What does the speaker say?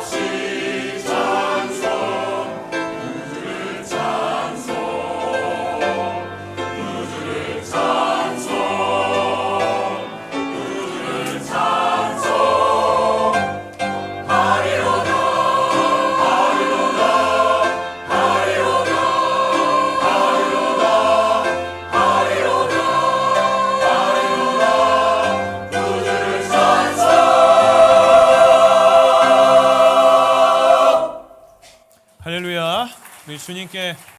I'll see. 할렐루야. 우리 주님께